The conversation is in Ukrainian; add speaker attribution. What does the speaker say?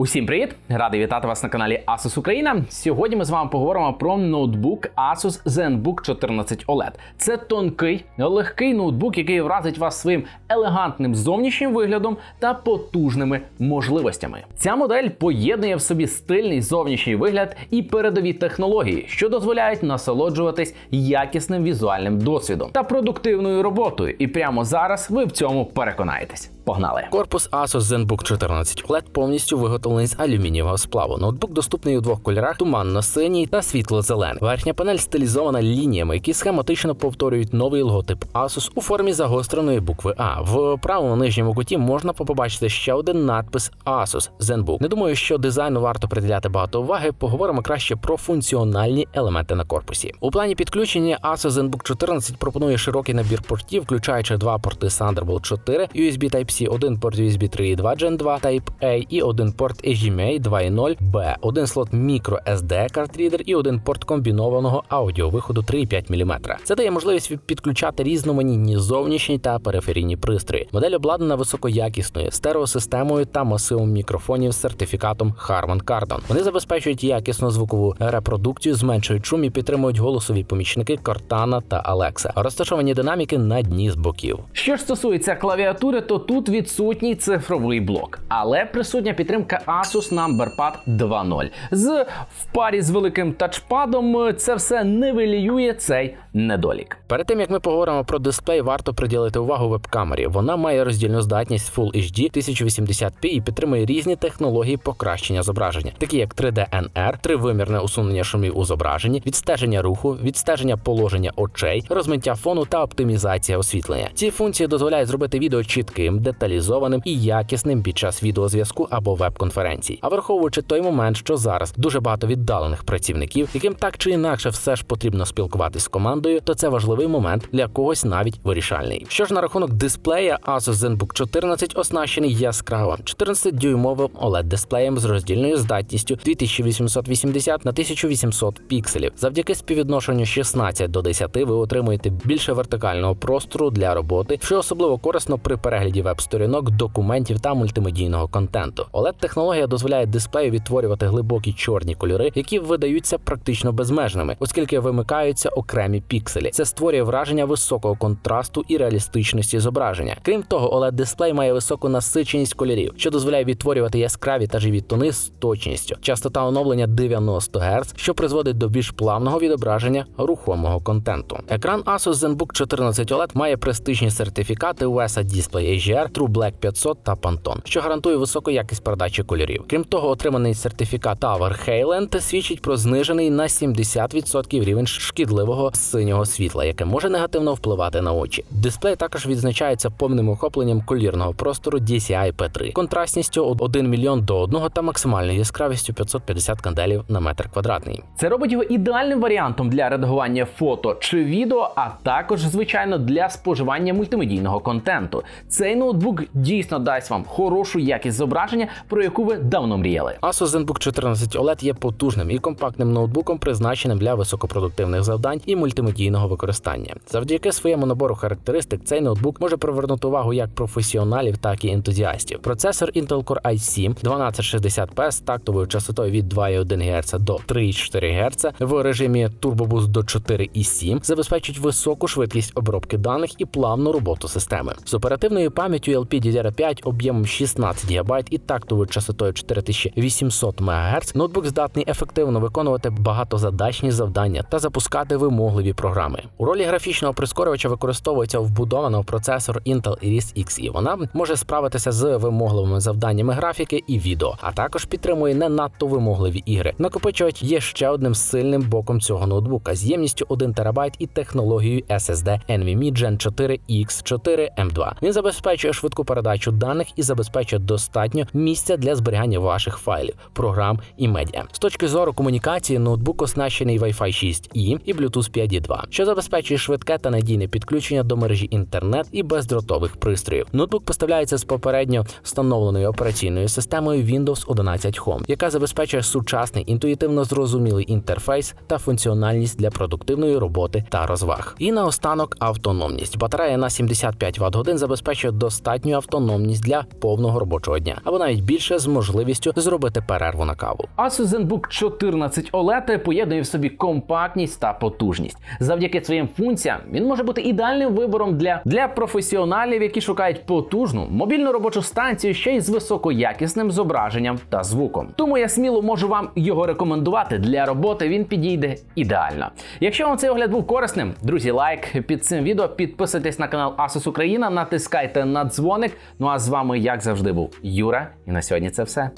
Speaker 1: Усім привіт! Радий вітати вас на каналі Asus Україна. Сьогодні ми з вами поговоримо про ноутбук Asus ZenBook 14 OLED. Це тонкий, легкий ноутбук, який вразить вас своїм елегантним зовнішнім виглядом та потужними можливостями. Ця модель поєднує в собі стильний зовнішній вигляд і передові технології, що дозволяють насолоджуватись якісним візуальним досвідом та продуктивною роботою. І прямо зараз ви в цьому переконаєтесь. Погнали!
Speaker 2: Корпус Asus ZenBook 14 OLED повністю виготовлений з алюмінієвого сплаву. Ноутбук доступний у двох кольорах: туманно-синій та світло-зелений. Верхня панель стилізована лініями, які схематично повторюють новий логотип Asus у формі загостреної букви А. В правому нижньому куті можна побачити ще один надпис Asus ZenBook. Не думаю, що дизайну варто приділяти багато уваги. Поговоримо краще про функціональні елементи на корпусі. У плані підключення Asus ZenBook 14 пропонує широкий набір портів, включаючи два порти Thunderbolt 4, USB Type-C, один порт USB 3.2 Gen 2 Type-A і один порт HDMI 2.0 B, один слот micro SD картрідер і один порт комбінованого аудіовиходу 3,5 мм. Це дає можливість підключати різноманітні зовнішні та периферійні пристрої. Модель обладнана високоякісною стереосистемою та масивом мікрофонів з сертифікатом Harman Kardon. Вони забезпечують якісну звукову репродукцію, зменшують шум і підтримують голосові помічники Cortana та Alexa. Розташовані динаміки на дні з боків.
Speaker 1: Що ж стосується клавіатури, то тут відсутній цифровий блок, але присутня підтримка Asus Numberpad 2.0. З в парі з великим тачпадом це все нивелює цей недолік.
Speaker 2: Перед тим як ми поговоримо про дисплей, варто приділити увагу веб-камері. Вона має роздільну здатність Full HD 1080p і підтримує різні технології покращення зображення, такі як 3D NR, тривимірне усунення шумів у зображенні, відстеження руху, відстеження положення очей, розмиття фону та оптимізація освітлення. Ці функції дозволяють зробити відео чітким, деталізованим і якісним під час відеозв'язку або веб-конференцій. А враховуючи той момент, що зараз дуже багато віддалених працівників, яким так чи інакше все ж потрібно спілкуватись з командою, то це важливий момент для когось навіть вирішальний. Що ж на рахунок дисплея, Asus ZenBook 14 оснащений яскравим 14-дюймовим oled дисплеєм з роздільною здатністю 2880 на 1800 пікселів. Завдяки співвідношенню 16 до 10 ви отримуєте більше вертикального простору для роботи, що особливо корисно при перегляді веб-сторінок, документів та мультимедійного контенту. oled технологія дозволяє дисплею відтворювати глибокі чорні кольори, які видаються практично безмежними, оскільки вимикаються окремі пікселі. Це створює враження високого контрасту і реалістичності зображення. Крім того, oled дисплей має високу насиченість кольорів, що дозволяє відтворювати яскраві та живі тони з точністю. Частота оновлення 90 Гц, що призводить до більш плавного відображення рухомого контенту. Екран Asus ZenBook 14 OLED має престижні сертифікати USA Display AGR, True Black 500 та Pantone, що гарантує високу якість передачі кольорів. Крім того, отриманий сертифікат Tower Highland свідчить про знижений на 70% рівень шкідливого синього світла, яке може негативно впливати на очі. Дисплей також відзначається повним охопленням колірного простору DCI P3, контрастністю 1 мільйон до 1 та максимальною яскравістю 550 канделів на метр квадратний.
Speaker 1: Це робить його ідеальним варіантом для редагування фото чи відео, а також, звичайно, для споживання мультимедійного контенту. Цей ноутбук дійсно дасть вам хорошу якість зображення, про яку ви давно мріяли.
Speaker 2: Asus ZenBook 14 OLED є потужним і компактним ноутбуком, призначеним для високопродуктивних завдань і мультимедійного використання. Завдяки своєму набору характеристик, цей ноутбук може привернути увагу як професіоналів, так і ентузіастів. Процесор Intel Core i7 1260p з тактовою частотою від 2,1 Гц до 3,4 Гц в режимі Turbo Boost до 4,7 забезпечить високу швидкість обробки даних і плавну роботу системи. З оперативною пам'яттю LPDDR5 об'ємом 16 ГБ і тактовою частотою 4800 МГц ноутбук здатний ефективно виконувати багатозадачні завдання та запускати вимогливі програми. У ролі графічного прискорювача використовується вбудовано процесор Intel Iris Xe. Вона може справитися з вимогливими завданнями графіки і відео, а також підтримує не надто вимогливі ігри. Накопичувач є ще одним сильним боком цього ноутбука з ємністю 1 ТБ і технологією SSD NVMe Gen 4 X4 M2. Він забезпечує швидку передачу даних і забезпечує достатньо місця для зберігання ваших файлів, програм і медіа. З точки зору комунікації, ноутбук оснащений Wi-Fi 6E і Bluetooth 5.2
Speaker 3: 2, що забезпечує швидке та надійне підключення до мережі інтернет і бездротових пристроїв. Ноутбук поставляється з попередньо встановленою операційною системою Windows 11 Home, яка забезпечує сучасний інтуїтивно зрозумілий інтерфейс та функціональність для продуктивної роботи та розваг. І наостанок автономність. Батарея на 75 Вт годин забезпечує достатню автономність для повного робочого дня, або навіть більше з можливістю зробити перерву на каву.
Speaker 2: Asus ZenBook 14 OLED поєднує в собі компактність та потужність. Завдяки своїм функціям він може бути ідеальним вибором для, для професіоналів, які шукають потужну мобільну робочу станцію ще й з високоякісним зображенням та звуком. Тому я сміло можу вам його рекомендувати для роботи. Він підійде ідеально. Якщо вам цей огляд був корисним, друзі, лайк під цим відео, підписуйтесь на канал Asus Україна, натискайте на дзвоник. Ну а з вами, як завжди, був Юра. І на сьогодні це все.